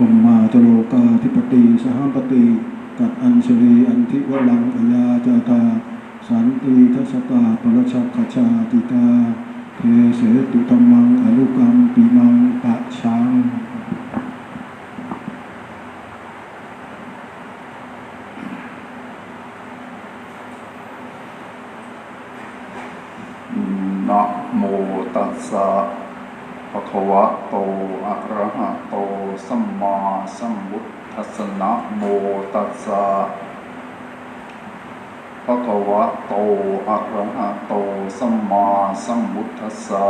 ปมมาจโลกาธิปติสหัมปติกัดอัญชลีอันทิวลังอัญาจาตา สันติทัสตาปรชักขชาติตาเทเสตุธรรมังอนุกรรมปีมังปะชัง นะโมตัสสะ ภวะโตอะระหะโตสัมมาสัมพุทธัสสนะโมตัสสะภะคะวะโตอะระหะโตสัมมาสัมพุทธัสสะ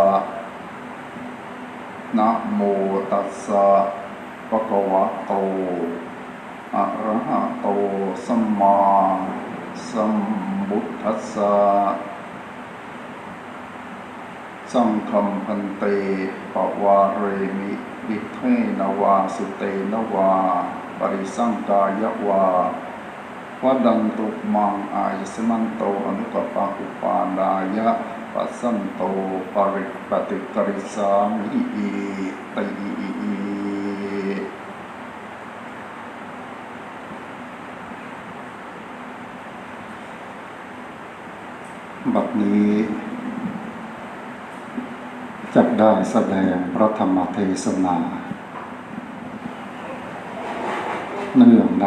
นะโมตัสสะภะคะวะโตอะระหะโตสัมมาสัมพุทธัสสะ สังคมพันเตปวาเรมิวิเทนวาสุเตนวา ปริสังกายวาวดันตุมังอายสมันโตอนุกปาอุปานายะปัสสันโตปริปฏิกริสามิอีติอีบัดนี้ จัก ได้แสดงพระธรรมเทศนาเนื่องใน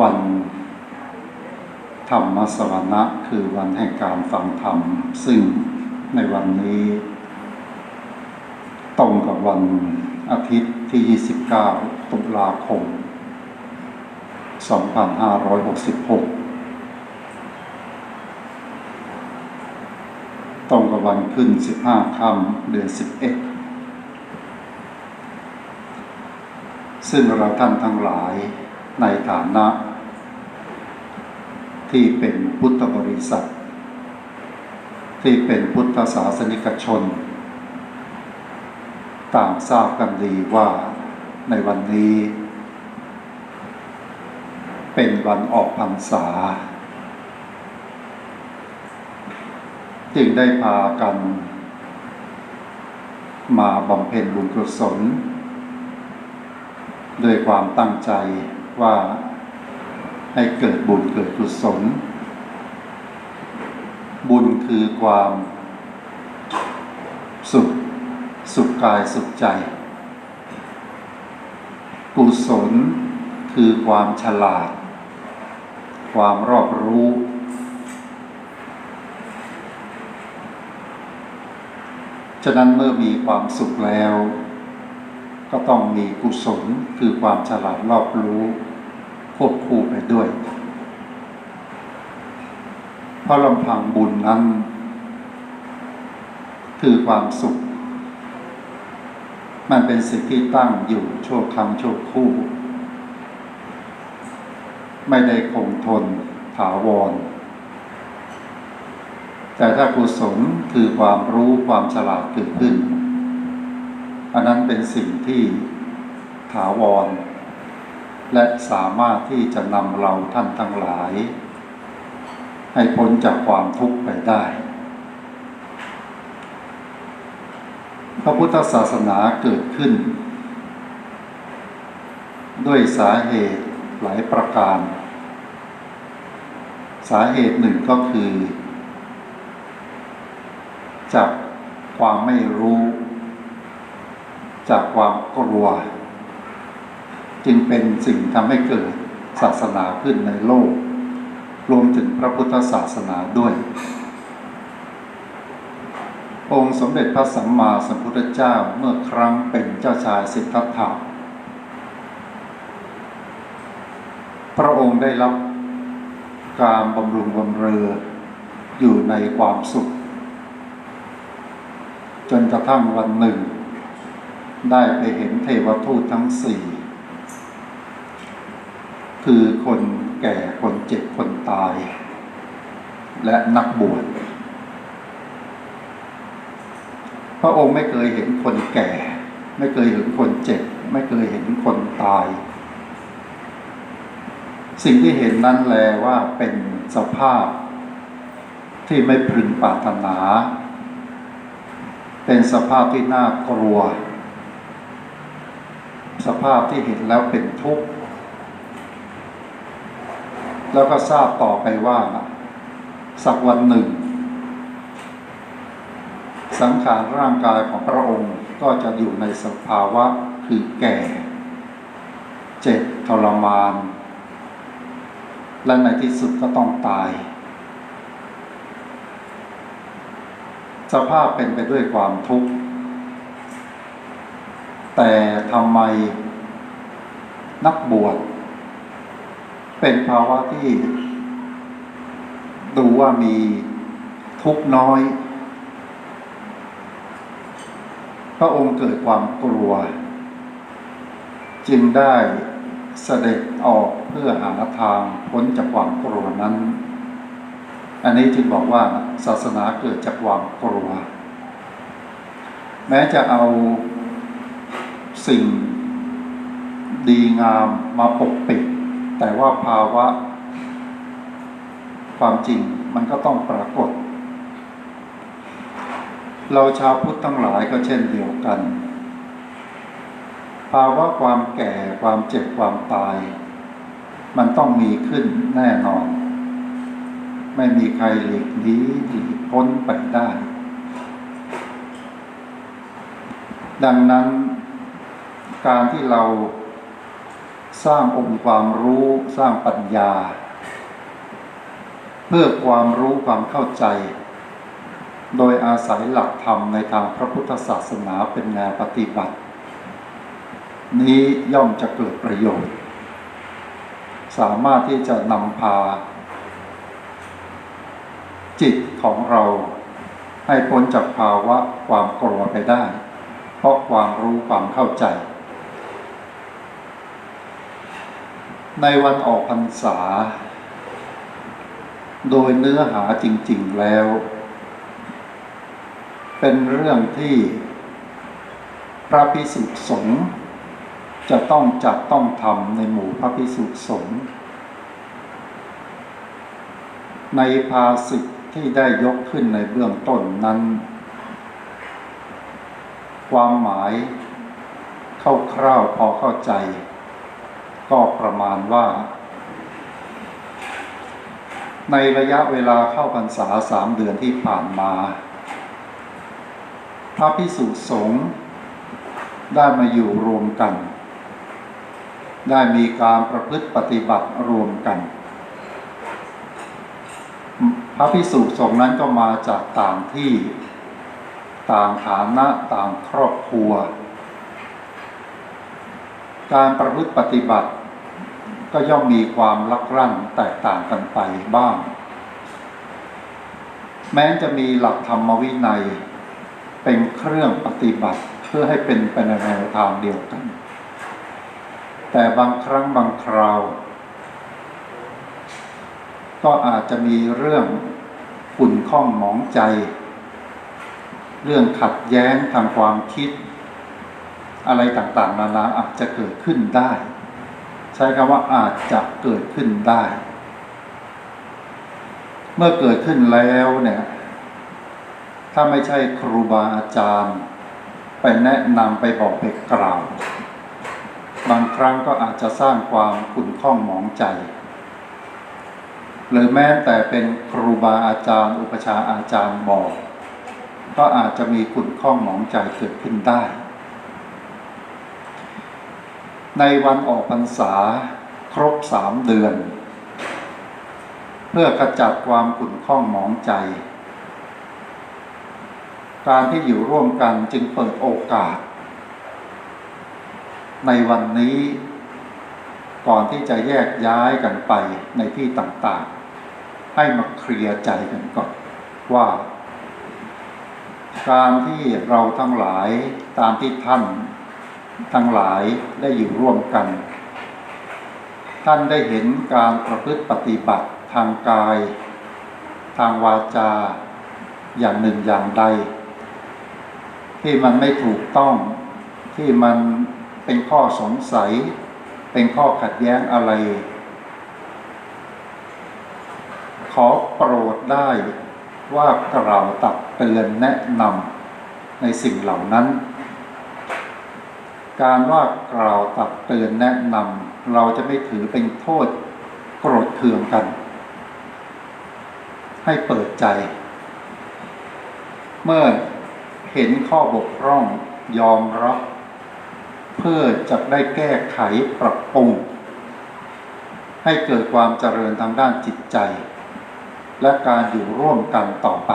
วันธรรมสวนะคือวันแห่งการฟังธรรม ซึ่งในวันนี้ ตรงกับวันอาทิตย์ที่ 29 ตุลาคม 2566 ตรงกับ วันขึ้น15ค่ำเดือน11ซึ่งเราท่านทั้งหลายในฐานะ ที่เป็นพุทธบริษัท ที่เป็นพุทธศาสนิกชน ต่างทราบกันดีว่าในวันนี้ เป็นวันออกพรรษา จึงได้พากัน มาบำเพ็ญบุญกุศลโดยความตั้งใจว่าให้เกิดบุญเกิดกุศล บุญคือความสุข สุขกายสุขใจ กุศลคือความฉลาด ความรอบรู้ ฉะนั้นเมื่อมีความสุขแล้ว ก็ต้องมีกุศลคือความฉลาดรอบรู้ ควบคู่ไปด้วย เพราะลำพังบุญนั้น คือความสุข มันเป็นสิ่งที่ตั้งอยู่ชั่วคำชั่วคู่ ไม่ได้คงทนถาวร แต่ถ้ากุศลคือความรู้ความฉลาดเกิดขึ้น อันนั้นเป็นสิ่งที่ถาวร และสามารถที่จะนำเราท่านทั้งหลาย ให้พ้นจากความทุกข์ไปได้ พระพุทธศาสนาเกิดขึ้น ด้วยสาเหตุหลายประการ สาเหตุหนึ่งก็คือ จาก ความไม่รู้ จากความกลัว จึงเป็นสิ่งทำให้เกิดศาสนาขึ้นในโลก รวมถึงพระพุทธศาสนาด้วย องค์สมเด็จพระสัมมาสัมพุทธเจ้าเมื่อครั้งเป็นเจ้าชายสิทธัตถะพระองค์ได้รับการบำรุงบำเรออยู่ในความสุข จนกระทั่งวันหนึ่ง ได้ไปเห็นเทวทูตทั้งสี่ คือคนแก่คนเจ็บคนตาย และนักบวชพระองค์ไม่เคยเห็นคนแก่ ไม่เคยเห็นคนเจ็บ ไม่เคยเห็นคนตาย สิ่งที่เห็นนั้นแลว่าเป็นสภาพที่ไม่พึงปรารถนา เป็นสภาพที่น่ากลัว สภาพที่เห็นแล้วเป็นทุกข์ แล้วก็ทราบต่อไปว่า สักวันหนึ่ง สังขารร่างกายของพระองค์ก็จะอยู่ในสภาวะคือแก่ เจ็บทรมาน และในที่สุดก็ต้องตาย สภาพเป็นไปด้วยความทุกข์ แต่ทำไมนักบวชเป็นภาวะที่ ดูว่ามีทุกข์น้อย พระองค์เกิดความกลัว จึงได้เสด็จออกเพื่อหาทางพ้นจากความกลัวนั้น อันนี้จึงบอกว่าศาสนาเกิดจากความกลัว แม้จะเอาสิ่งดีงามมาปกปิด แต่ว่าภาวะ ความจริงมันก็ต้องปรากฏ เราชาวพุทธทั้งหลายก็เช่นเดียวกัน ภาวะความแก่ความเจ็บความตาย มันต้องมีขึ้นแน่นอน ไม่มีใครหลีกหนีหลีกพ้นไปได้ ดังนั้น การที่เราสร้างองค์ความรู้สร้างปัญญา เพื่อความรู้ความเข้าใจ โดยอาศัยหลักธรรมในทางพระพุทธศาสนาเป็นแนวปฏิบัติ นี้ย่อมจะเกิดประโยชน์ สามารถที่จะนำพา จิตของเรา ให้พ้นจากภาวะความกลัวไปได้ เพราะความรู้ความเข้าใจ ในวันออกพรรษา โดยเนื้อหาจริง ๆแล้ว เป็นเรื่องที่พระพิสุสงฆ์จะต้องจัดต้องทำในหมู่พระพิสุสงฆ์ในภาสิทธิ ที่ได้ยกขึ้นในเบื้องต้นนั้น ความหมายคร่าวๆพอเข้าใจ ก็ประมาณว่า ในระยะเวลาเข้าพรรษาสามเดือนที่ผ่านมา พระพิสุสงฆ์ได้มาอยู่รวมกัน ได้มีการประพฤติปฏิบัติรวมกัน พระพิสุสงฆ์นั้นก็มาจากต่างที่ต่างฐานะต่างครอบครัว การประพฤติปฏิบัติ ก็ย่อมมีความลักลั่นแตกต่างกันไปบ้าง แม้จะมีหลักธรรมวินัย เป็นเครื่องปฏิบัติเพื่อให้เป็นไปในแนวทางเดียวกัน แต่บางครั้งบางคราว ก็อาจจะมีเรื่องขุ่นข้องหมองใจ เรื่องขัดแย้งทางความคิด อะไรต่างๆ นานาอาจจะเกิดขึ้นได้ ใช้คำว่าอาจจะเกิดขึ้นได้ เมื่อเกิดขึ้นแล้วเนี่ย ถ้าไม่ใช่ครูบาอาจารย์ ไปแนะนำไปบอกไปกล่าว บางครั้งก็อาจจะสร้างความขุ่นข้องหมองใจ หรือแม้แต่เป็นครูบาอาจารย์ อุปชาอาจารย์บอก ก็อาจจะมีขุ่นข้องหมองใจเกิดขึ้นได้ ในวันออกพรรษาครบสามเดือน เพื่อกระจัดความขุ่นข้องหมองใจ การที่อยู่ร่วมกันจึงเปิดโอกาส ในวันนี้ ก่อนที่จะแยกย้ายกันไปในที่ต่างๆ ให้มาเคลียร์ใจกันก่อนว่า การที่เราทั้งหลายตามที่ท่านทั้งหลายได้อยู่ร่วมกัน ท่านได้เห็นการประพฤติปฏิบัติทางกาย ทางวาจา อย่างหนึ่งอย่างใด ที่มันไม่ถูกต้องที่มันเป็นข้อสงสัย เป็นข้อขัดแย้งอะไร ขอโปรดได้ว่ากล่าวตักเตือนแนะนำในสิ่งเหล่านั้น การว่ากล่าวตักเตือนแนะนำเราจะไม่ถือเป็นโทษโกรธเคืองกัน ให้เปิดใจ เมื่อเห็นข้อบกพร่องยอมรับ เพื่อจะได้แก้ไขปรับปรุง ให้เกิดความเจริญทางด้านจิตใจ และการอยู่ร่วมกันต่อไป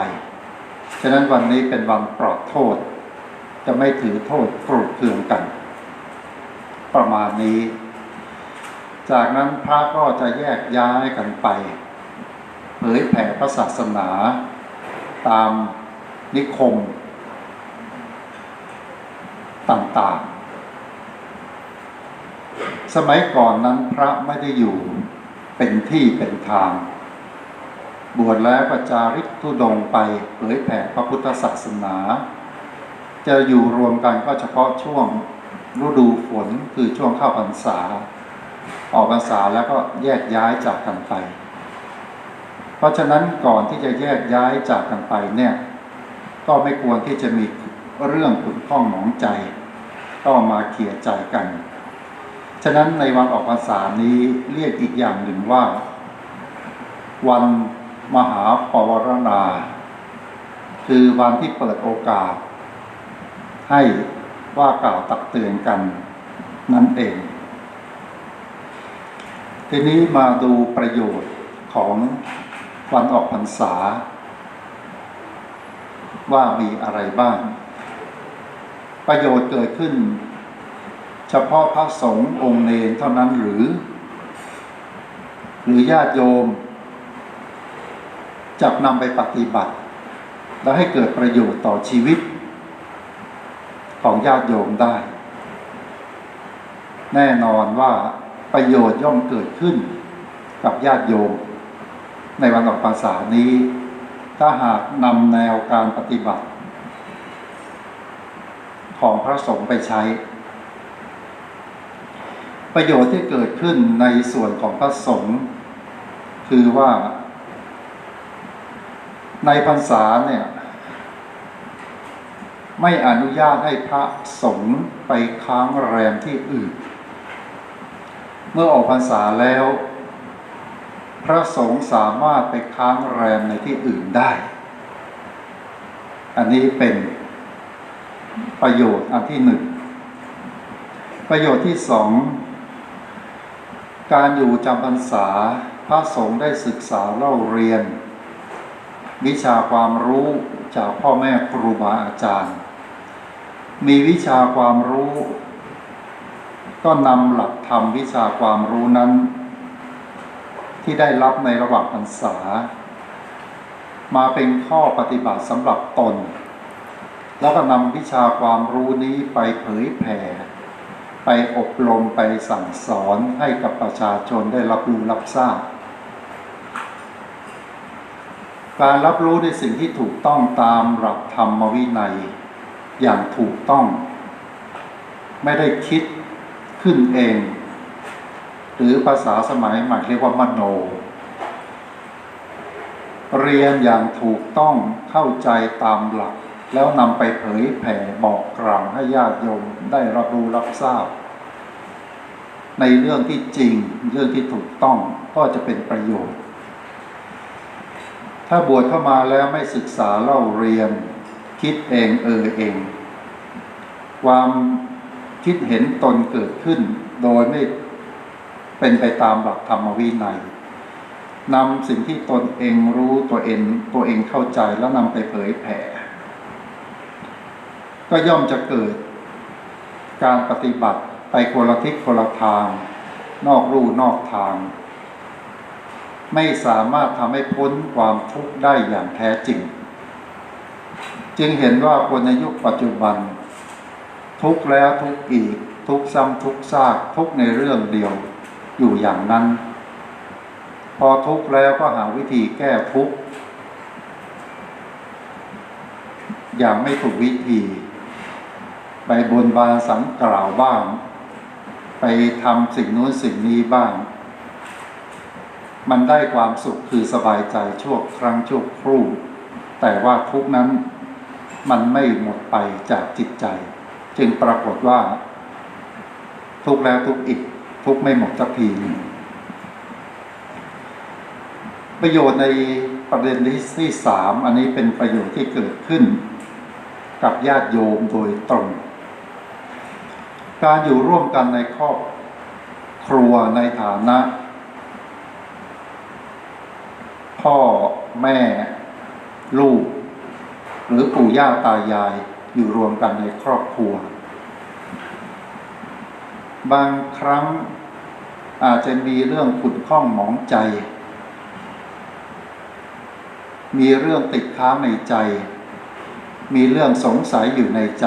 ฉะนั้นวันนี้เป็นวันปลอดโทษ จะไม่ถือโทษโกรธเคืองกัน ประมาณนี้ จากนั้นพระก็จะแยกย้ายกันไป เผยแผ่พระศาสนา ตามนิคมต่างๆ สมัยก่อนนั้นพระไม่ได้อยู่เป็นที่เป็นทาง บวชแล้วก็จาริกทุดงไปเผยแผ่พระพุทธศาสนา จะอยู่รวมกันก็เฉพาะช่วงฤดูฝนคือช่วงเข้าพรรษา ออกพรรษาแล้วก็แยกย้ายจากกันไป เพราะฉะนั้นก่อนที่จะแยกย้ายจากกันไปเนี่ยก็ไม่ควรที่จะมีเรื่องขุนข้องหมองใจ ก็มาเคลียร์ใจกัน ฉะนั้นในวันออกพรรษานี้เรียกอีกอย่างหนึ่งว่า วันมหาปวารณา คือวันที่เปิดโอกาส ให้ว่ากล่าวตักเตือนกันนั่นเอง ทีนี้มาดูประโยชน์ของวันออกพรรษา ว่ามีอะไรบ้าง ประโยชน์เกิดขึ้น เฉพาะพระสงฆ์องค์เนรเท่านั้นหรือ หรือญาติโยมจะนำไปปฏิบัติ และให้เกิดประโยชน์ต่อชีวิต ของญาติโยมได้ แน่นอนว่าประโยชน์ย่อมเกิดขึ้น กับญาติโยม ในวันออกพรรษานี้ ถ้าหากนำแนวการปฏิบัติ ของพระสงฆ์ไปใช้ ประโยชน์ที่เกิดขึ้นในส่วนของพระสงฆ์คือว่า ในพรรษาเนี่ย ไม่อนุญาตให้พระสงฆ์ไปค้างแรมที่อื่น เมื่อออกพรรษาแล้ว พระสงฆ์สามารถไปค้างแรมในที่อื่นได้ อันนี้เป็นประโยชน์อันที่หนึ่งประโยชน์ที่สอง การอยู่จำพรรษาพระสงฆ์ได้ศึกษาเล่าเรียน วิชาความรู้จากพ่อแม่ครูบาอาจารย์ มีวิชาความรู้ ก็นำหลักธรรมวิชาความรู้นั้น ที่ได้รับในระหว่างพรรษา มาเป็นข้อปฏิบัติสำหรับตน แล้วก็นำวิชาความรู้นี้ไปเผยแผ่ ไปอบรมไปสั่งสอนให้กับประชาชนได้รับรู้รับทราบ การรับรู้ในสิ่งที่ถูกต้องตามหลักธรรมวินัย อย่างถูกต้อง ไม่ได้คิดขึ้นเอง หรือภาษาสมัยใหม่เรียกว่ามโน เรียนอย่างถูกต้องเข้าใจตามหลัก แล้วนำไปเผยแผ่บอกกล่าวให้ญาติโยมได้รับรู้รับทราบ ในเรื่องที่จริงเรื่องที่ถูกต้องก็จะเป็นประโยชน์ ถ้าบวชเข้ามาแล้วไม่ศึกษาเล่าเรียน คิดเองเออเอง ความคิดเห็นตนเกิดขึ้น โดยไม่เป็นไปตามหลักธรรมวินัยนำสิ่งที่ตนเองรู้ตัวเองตัวเองเข้าใจแล้วนำไปเผยแผ่ ก็ย่อมจะเกิด การปฏิบัติไปคนละทิศคนละทาง นอกรูนอกทาง ไม่สามารถทำให้พ้นความทุกข์ได้อย่างแท้จริง จึงเห็นว่าคนในยุคปัจจุบัน ทุกแล้วทุกอีก ทุกซ้ำทุกซากทุกในเรื่องเดียวอยู่อย่างนั้น พอทุกแล้วก็หาวิธีแก้ทุกอย่างไม่ถูกวิธี ไปบนบานสังกล่าวบ้าง ไปทำสิ่งนู้นสิ่งนี้บ้าง มันได้ความสุขคือสบายใจชั่วครั้งชั่วครู่ แต่ว่าทุกนั้นมันไม่หมดไปจากจิตใจ จึงปรากฏว่า ทุกแล้วทุกอีก ทุกไม่หมดสักทีนึงประโยชน์ในประเด็นที่สามอันนี้เป็นประโยชน์ที่เกิดขึ้น กับญาติโยมโดยตรง การอยู่ร่วมกันในครอบครัวในฐานะ พ่อแม่ลูก หรือปู่ย่าตายายอยู่รวมกันในครอบครัว บางครั้งอาจจะมีเรื่องขุ่นข้องหมองใจ มีเรื่องติดค้างในใจ มีเรื่องสงสัยอยู่ในใจ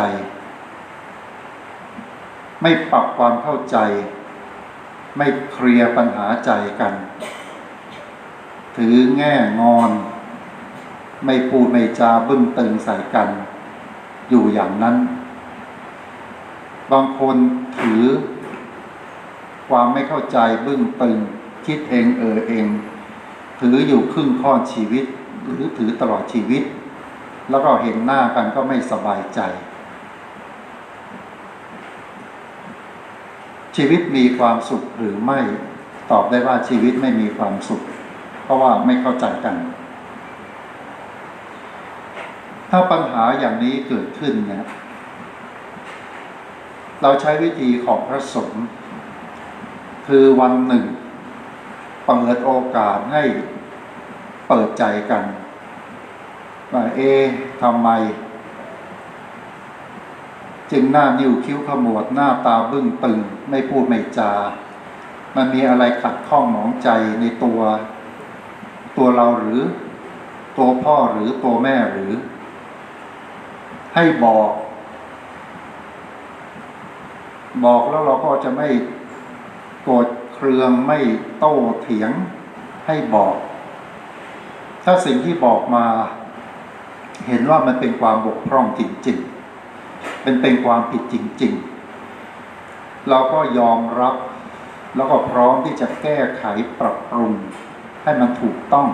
ไม่ปรับความเข้าใจ ไม่เคลียร์ปัญหาใจกัน ถือแง่งอน ไม่พูดไม่จาบึ้งตึงใส่กัน อยู่อย่างนั้น บางคนถือ ความไม่เข้าใจบึ้งตึง คิดเองเออเอง ถืออยู่ครึ่งข้อนชีวิต หรือถือตลอดชีวิต แล้วก็เห็นหน้ากันก็ไม่สบายใจ ชีวิตมีความสุขหรือไม่ ตอบได้ว่าชีวิตไม่มีความสุข เพราะว่าไม่เข้าใจกัน ถ้าปัญหาอย่างนี้เกิดขึ้นเนี่ยเราใช้วิธีของพระสงฆ์คือวันหนึ่งเปิดโอกาสให้เปิดใจกันว่าเอทำไม จึงหน้านิ้วคิ้วขมวดหน้าตาบึ้งตึง ไม่พูดไม่จา มันมีอะไรขัดข้องหมองใจในตัว ตัวเราหรือ ตัวพ่อหรือตัวแม่หรือ ให้บอก บอกแล้วเราก็จะไม่โกรธเครืองไม่โต้เถียง ให้บอก ถ้าสิ่งที่บอกมา เห็นว่ามันเป็นความบกพร่องจริงๆ เป็นเป็นความผิดจริง ๆ เราก็ยอมรับ แล้วก็พร้อมที่จะแก้ไขปรับปรุง ให้มันถูกต้อง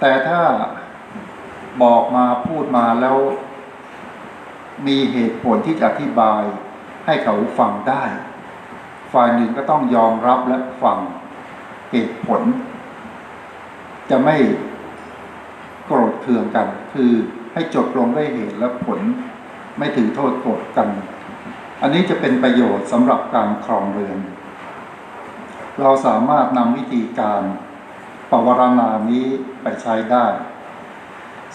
แต่ถ้าบอกมาพูดมาแล้ว มีเหตุผลที่จะอธิบายให้เขาฟังได้ ฝ่ายหนึ่งก็ต้องยอมรับและฟังเหตุผล จะไม่โกรธเคืองกันคือ ให้จบลงด้วยเหตุและผลไม่ถือโทษโกรธกัน อันนี้จะเป็นประโยชน์สำหรับการครองเรือน เราสามารถนำวิธีการปวารณานี้ไปใช้ได้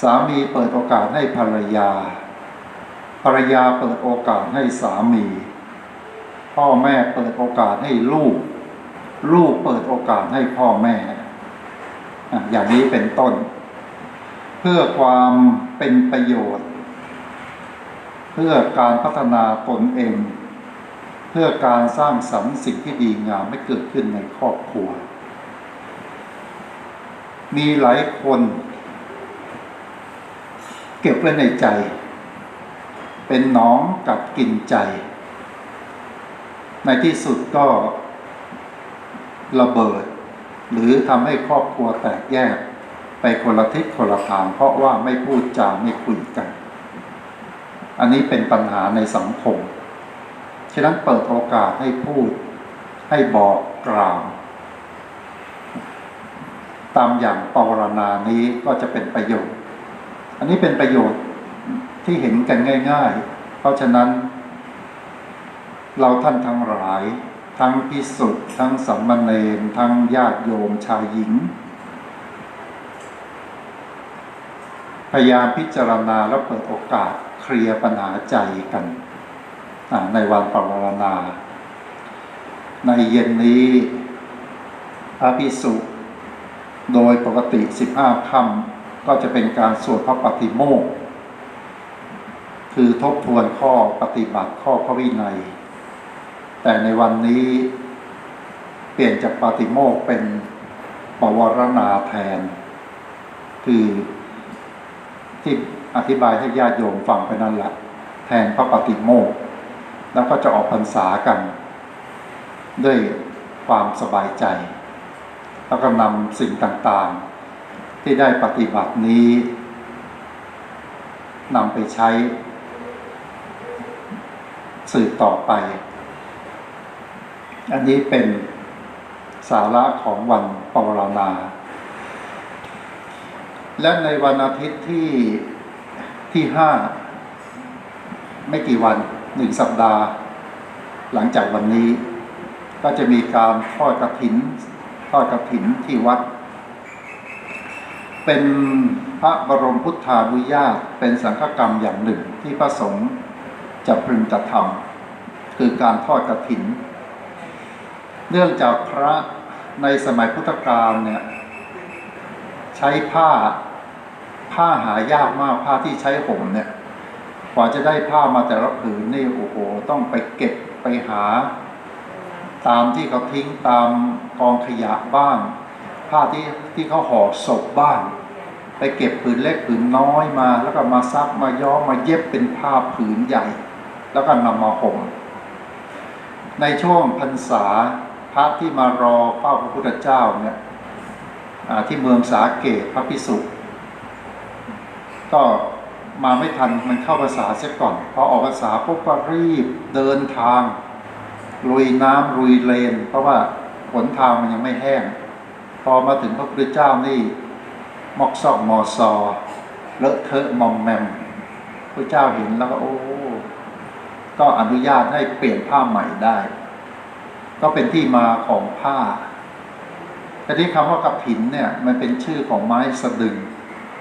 สามีเปิดโอกาสให้ภรรยา ภรรยาเปิดโอกาสให้สามี พ่อแม่เปิดโอกาสให้ลูก ลูกเปิดโอกาสให้พ่อแม่ อย่างนี้เป็นต้น พื่อความเป็นประโยชน์ เพื่อการพัฒนาตนเอง เพื่อการสร้างสรรค์สิ่งที่ดีงามให้เกิดขึ้นในครอบครัว มีหลายคน เก็บไว้ในใจ เป็นน้องกัดกินใจ ในที่สุดก็ระเบิด หรือทำให้ครอบครัวแตกแยก ไปคนละทิศคนละทางเพราะว่าไม่พูดจาไม่คุยกัน อันนี้เป็นปัญหาในสังคม ฉะนั้นเปิดโอกาสให้พูดให้บอกกล่าวตามอย่างปวารณานี้ก็จะเป็นประโยชน์ อันนี้เป็นประโยชน์ที่เห็นกันง่าย ๆ เพราะฉะนั้น เราท่านทั้งหลาย ทั้งพิสุทธ์ทั้งสัมมเนทั้งญาติโยมชายหญิง พยายามพิจารณาแล้วเปิดโอกาสเคลียร์ปัญหาใจกันในวันปวารณา ในเย็นนี้พระพิสุโดยปกติ 15ค่ำก็จะเป็นการสวดพระปฏิโมกข์คือทบทวนข้อปฏิบัติข้อพระวินัย แต่ในวันนี้เปลี่ยนจากปฏิโมกข์เป็นปวารณาแทน คือ ที่อธิบายให้ญาติโยมฟังไปนั่นแหละแทนพระปฏิโมกข์แล้วก็จะออกพรรษากัน ด้วยความสบายใจ แล้วก็นำสิ่งต่างๆ ที่ได้ปฏิบัตินี้นำไปใช้สืบต่อไป อันนี้เป็นสาระของวันปวารณา และในวันอาทิตย์ที่ที่ห้าไม่กี่วันหนึ่งสัปดาห์ หลังจากวันนี้ ก็จะมีการทอดกระถินทอดกระถินที่วัด เป็นพระบรมพุทธานุญาตเป็นสังฆกรรมอย่างหนึ่งที่พระสงฆ์จะพึงจะทำคือการทอดกระถิน เนื่องจากพระในสมัยพุทธกาลเนี่ย ใช้ผ้า ผ้าหายากมากผ้าที่ใช้ห่มเนี่ยกว่าจะได้ผ้ามาแต่ละผืนนี่โอ้โหต้องไปเก็บไปหา ตามที่เขาทิ้งตามกองขยะบ้าง ผ้าที่ที่เขาห่อศพบ้างไปเก็บผืนเล็กผืนน้อยมา แล้วก็มาซักมาย้อมมาเย็บเป็นผ้าผืนใหญ่ แล้วก็นำมาห่มในช่วงพรรษาพระที่มารอเฝ้าพระพุทธเจ้าเนี่ย ที่เมืองสาเกตพระพิสุก็มาไม่ทันมันเข้าภาษาเสียก่อนพอออกภาษาปุ๊บก็รีบเดินทาง ลุยน้ำลุยเลน เพราะว่าหนทางมันยังไม่แห้ง พอมาถึงพระพุทธเจ้านี่มอกซอกมอซอเลอะเทอะมอมแมมพระเจ้าเห็นแล้วก็โอ้ก็อนุญาตให้เปลี่ยนผ้าใหม่ได้ ก็เป็นที่มาของผ้า แต่ที่คำว่ากระถินเนี่ยมันเป็นชื่อของไม้สะดึง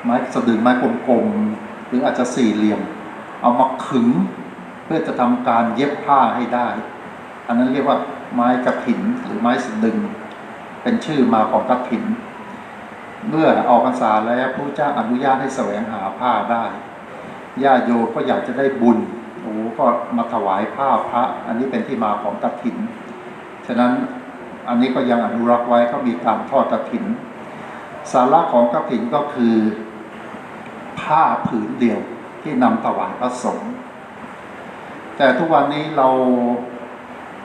ไม้สะดึงไม้กลมๆหรืออาจจะสี่เหลี่ยม เอามาขึงเพื่อจะทำการเย็บผ้าให้ได้ อันนั้นเรียกว่าไม้กระถินหรือไม้สะดึง เป็นชื่อมาของกระถิน เมื่อออกพรรษาแล้วพระเจ้าอนุญาตให้แสวงหาผ้าได้ญาโยก็อยากจะได้บุญโอ้ก็มาถวายผ้าพระ อันนี้เป็นที่มาของกระถิน ฉะนั้น อันนี้ก็ยังอนุรักษ์ไว้ก็มีการทอดกระถิน สาระของกระถินก็คือผ้าผืนเดียวที่นำถวายพระสงฆ์แต่ทุกวันนี้เรา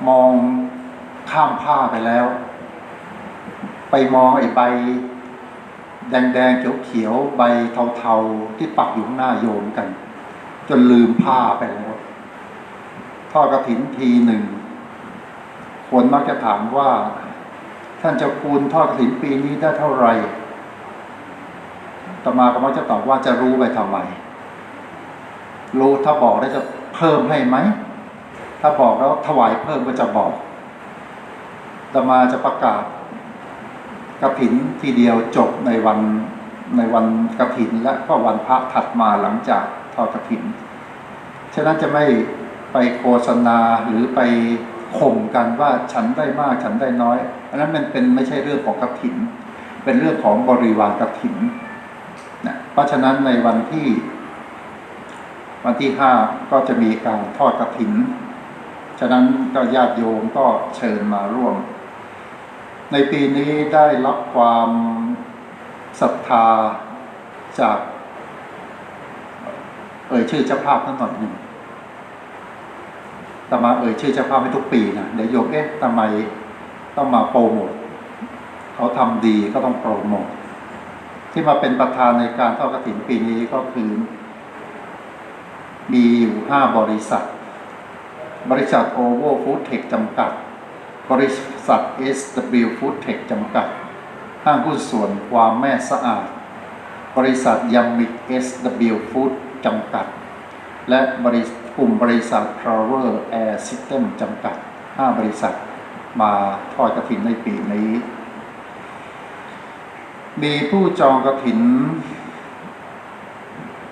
มองข้ามผ้าไปแล้ว ไปมองไอ้ใบ แดงๆเขียวๆใบเทาๆที่ปักอยู่ข้างหน้าโยมกัน จนลืมผ้าไปแล้วทอดกระถินทีหนึ่ง คนมักจะถามว่า ท่านจะคูณทอดกระถินปีนี้ได้เท่าไหร่ต่อมาก็มักจะตอบว่าจะรู้ไปทำไม รู้ถ้าบอกได้จะเพิ่มให้ไหม ถ้าบอกแล้วถวายเพิ่มก็จะบอกต่อมาจะประกาศกระถินทีเดียวจบในวันในวันกระถินและก็วันพระถัดมาหลังจากทอดกระถิน ฉะนั้นจะไม่ไปโฆษณาหรือไป ข่มกันว่าฉันได้มากฉันได้น้อยอันนั้นมันเป็นไม่ใช่เรื่องของกระถิน เป็นเรื่องของบริวารกระถินนะเพราะฉะนั้นในวันที่ วันที่ห้าก็จะมีการทอดกระถิน ฉะนั้นก็ญาติโยมก็เชิญมาร่วม ในปีนี้ได้รับความศรัทธาจาก เอ่ยชื่อเจ้าภาพทั้งหมดหนึ่ง ตมาเอ่ยชื่อเจ้าภาพให้ทุกปีนะเดี๋ยวโยมเอ๊ะทำไมต้องมาโปรโมทเขาทำดีก็ต้องโปรโมทที่มาเป็นประธานในการทอดกฐินปีนี้ก็คือ มีอยู่ห้าบริษัท บริษัทโอเวอร์ฟู้ดเทคจำกัด บริษัท SW Food Tech จำกัด ห้างหุ้นส่วนความแม่สะอาด บริษัทยามิก SW Food จำกัด และบริษ กลุ่มบริษัท Travel Air System จำกัด 5 บริษัทมาทอดกระถินในปีนี้ มีผู้จองกระถิน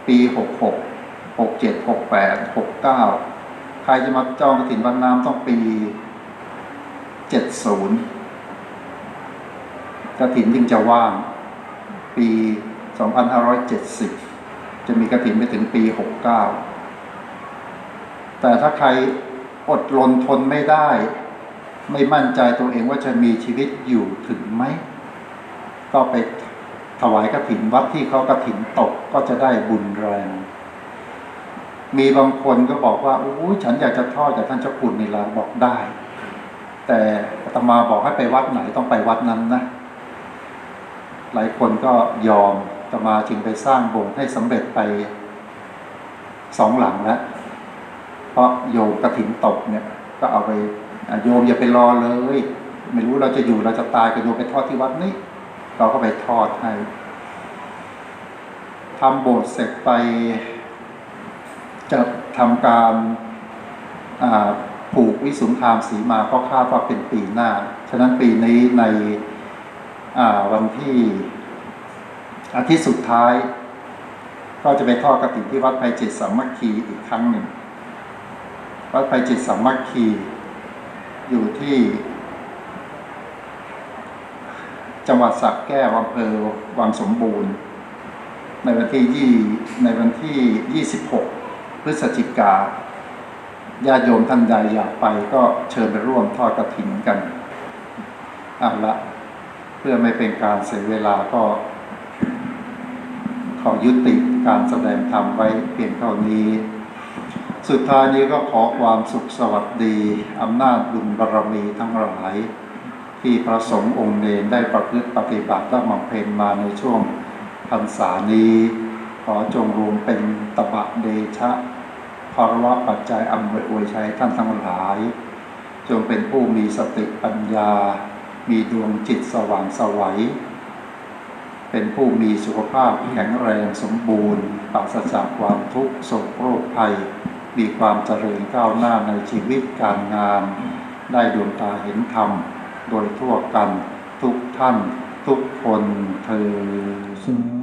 ปี 66 67 68 69 ใครจะมาจองกระถินวันน้ำต้องปี 70 กระถินจึงจะว่าง ปี 2570 จะมีกระถินไปถึงปี 69 แต่ถ้าใครอดรนทนไม่ได้ ไม่มั่นใจตัวเองว่าจะมีชีวิตอยู่ถึงไหม ก็ไปถวายกระถินวัดที่เขากระถินตกก็จะได้บุญแรง มีบางคนก็บอกว่าโอ้ฉันอยากจะทอดจากท่านเจ้าคุณนี่ละบอกได้ แต่อาตมาบอกให้ไปวัดไหนต้องไปวัดนั้นนะหลายคนก็ยอมอาตมาจึงไปสร้างโบสถ์ให้สำเร็จไปสองหลังแล้ว ราะโยมกระถินตกเนี่ย ก็เอาไปโยมอย่าไปรอเลย ไม่รู้เราจะอยู่เราจะตายก็โยมไปทอดที่วัดนี้เราก็ไปทอดให้ทำโบสถ์เสร็จไป จะทำการผูกวิสุงคามสีมาก็คาดว่าเป็นปีหน้า ฉะนั้นปีนี้ในวันที่อาทิตย์สุดท้าย ก็จะไปทอดกระถิ่นที่วัดไพจิตสามัคคีอีกครั้งหนึ่ง วัดไพจิตสามัคคี อยู่ที่ จังหวัดสระแก้วอำเภอวังสมบูรณ์ ในวันที่ยี่ในวันที่ยี่สิบหกพฤศจิกาญาติโยมท่านใดอยากไปก็เชิญไปร่วมทอดกระถิ่นกันเอาละเพื่อไม่เป็นการเสียเวลาก็ ขอยุติการแสดงธรรมไว้เพียงเท่านี้ สุดท้ายนี้ก็ขอความสุขสวัสดี อำนาจบุญบารมีทั้งหลาย ที่พระสงฆ์องค์เนรได้ประพฤติปฏิบัติและบำเพ็ญมาในช่วงพรรษานี้ ขอจงรวมเป็นตบะเดชะภรวะปัจจัยอำนวยอวยชัยท่านทั้งหลาย จงเป็นผู้มีสติปัญญา มีดวงจิตสว่างสวัย เป็นผู้มีสุขภาพแข็งแรงสมบูรณ์ปราศจากความทุกข์โศกโรคภัย มีความเจริญก้าวหน้าในชีวิตการงาน ได้ดวงตาเห็นธรรม โดยทั่วกันทุกท่านทุกคนเธอญสา